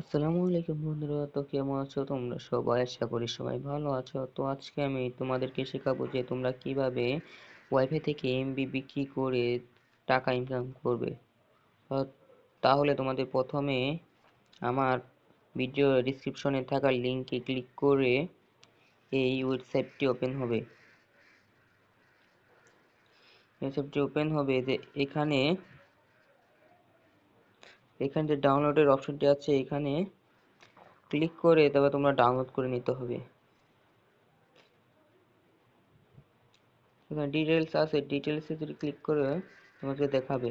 আসসালামু আলাইকুম বন্ধুরা, তো কেমন আছো তোমরা সবাই? আশা করি সবাই ভালো আছো। তো আজকে আমি তোমাদেরকে শেখাবো যে তোমরা কীভাবে ওয়াইফাই থেকে এমবি বিক্রি করে টাকা ইনকাম করবে। তাহলে তোমাদের প্রথমে আমার ভিডিও ডিসক্রিপশনে থাকা লিঙ্কে ক্লিক করে এই ওয়েবসাইটটি ওপেন হবে। ওয়েবসাইটটি ওপেন হবে যে এখানে এখানে যে ডাউনলোডের অপশনটি আছে, এখানে ক্লিক করে তবে তোমরা ডাউনলোড করে নিতে হবে। এখানে ডিটেলস আছে ডিটেলসে যদি ক্লিক করে তোমাকে দেখাবে।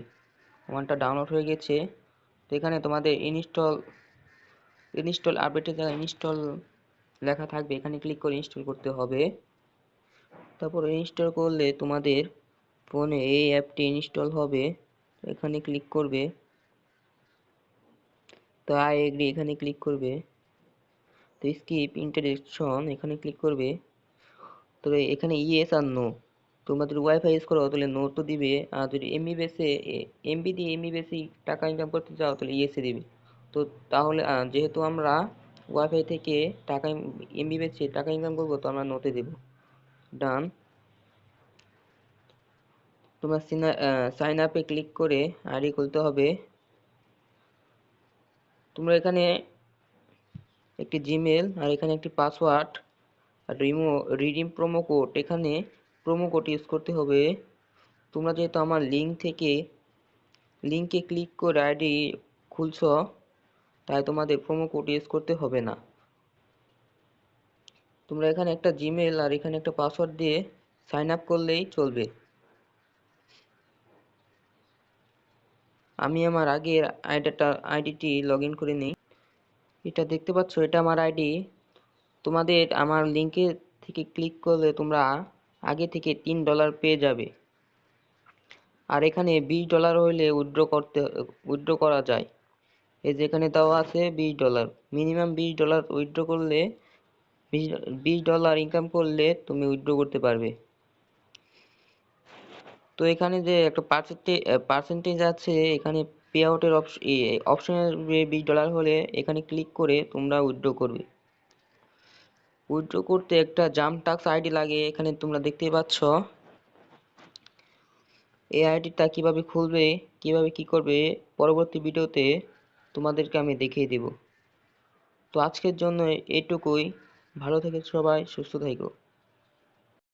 আমারটা ডাউনলোড হয়ে গেছে। তো এখানে তোমাদের ইনস্টল ইনস্টল আপডেটের জায়গায় ইনস্টল লেখা থাকবে, এখানে ক্লিক করে ইনস্টল করতে হবে। তারপর ইনস্টল করলে তোমাদের ফোনে এই অ্যাপটি ইনস্টল হবে। এখানে ক্লিক করবে। তো আই এগ্রি, এখানে ক্লিক করবে। তো স্কিপ, ইন্টারেকশন, এখানে ক্লিক করবে। তো এখানে ইয়েস আর নো। তোমাদের ওয়াইফাই ইউজ করো, তাহলে নো তো দিবে। আর যদি এমবি বেসে এমবি দিয়ে এমবি বেশি টাকা ইনকাম করতে চাও, তাহলে ইয়েসে দিবে। তো তাহলে যেহেতু আমরা ওয়াইফাই থেকে টাকা এমবি বেশি টাকা ইনকাম করব, তো আমরা নোতে দেব। ডান। তোমার সাইন আপে ক্লিক করে আইডি খুলতে হবে। তোমরা এখানে একটি জিমেল আর এখানে একটি পাসওয়ার্ড আর রিমো রিডিম প্রোমো কোড এখানে প্রোমো কোড ইউজ করতে হবে। তোমরা যেহেতু আমার লিঙ্ক থেকে লিঙ্কে ক্লিক করে আইডি খুলছ, তাই তোমাদের প্রোমো কোড ইউজ করতে হবে না। তোমরা এখানে একটা জিমেল আর এখানে একটা পাসওয়ার্ড দিয়ে সাইন আপ করলেই চলবে। আমি আমার আগের আইডিটা, আইডিটি লগ ইন করে নিই। এটা দেখতে পাচ্ছ, এটা আমার আইডি। তোমাদের আমার লিঙ্কে থেকে ক্লিক করলে তোমরা আগে থেকে তিন ডলার পেয়ে যাবে। আর এখানে বিশ ডলার হইলে উইথড্র করতে উইথড্র করা যায়। এই যেখানে দেওয়া আছে বিশ ডলার মিনিমাম বিশ ডলার উইথড্র করলে, বিশ ডলার ইনকাম করলে তুমি উইথড্র করতে পারবে। তো এখানে যে একটা পার্সেন্টেজ পার্সেন্টেজ আছে, এখানে পে আউটের অপশনের বিশ ডলার হলে এখানে ক্লিক করে তোমরা উইথড্র করবে। উইথড্র করতে একটা জাম টাক্স আইডি লাগে, এখানে তোমরা দেখতেই পাচ্ছ। এই আইডিটা কীভাবে খুলবে, কীভাবে কি করবে, পরবর্তী ভিডিওতে তোমাদেরকে আমি দেখিয়ে দেব। তো আজকের জন্য এটুকুই। ভালো থেকে সবাই, সুস্থ থাকো।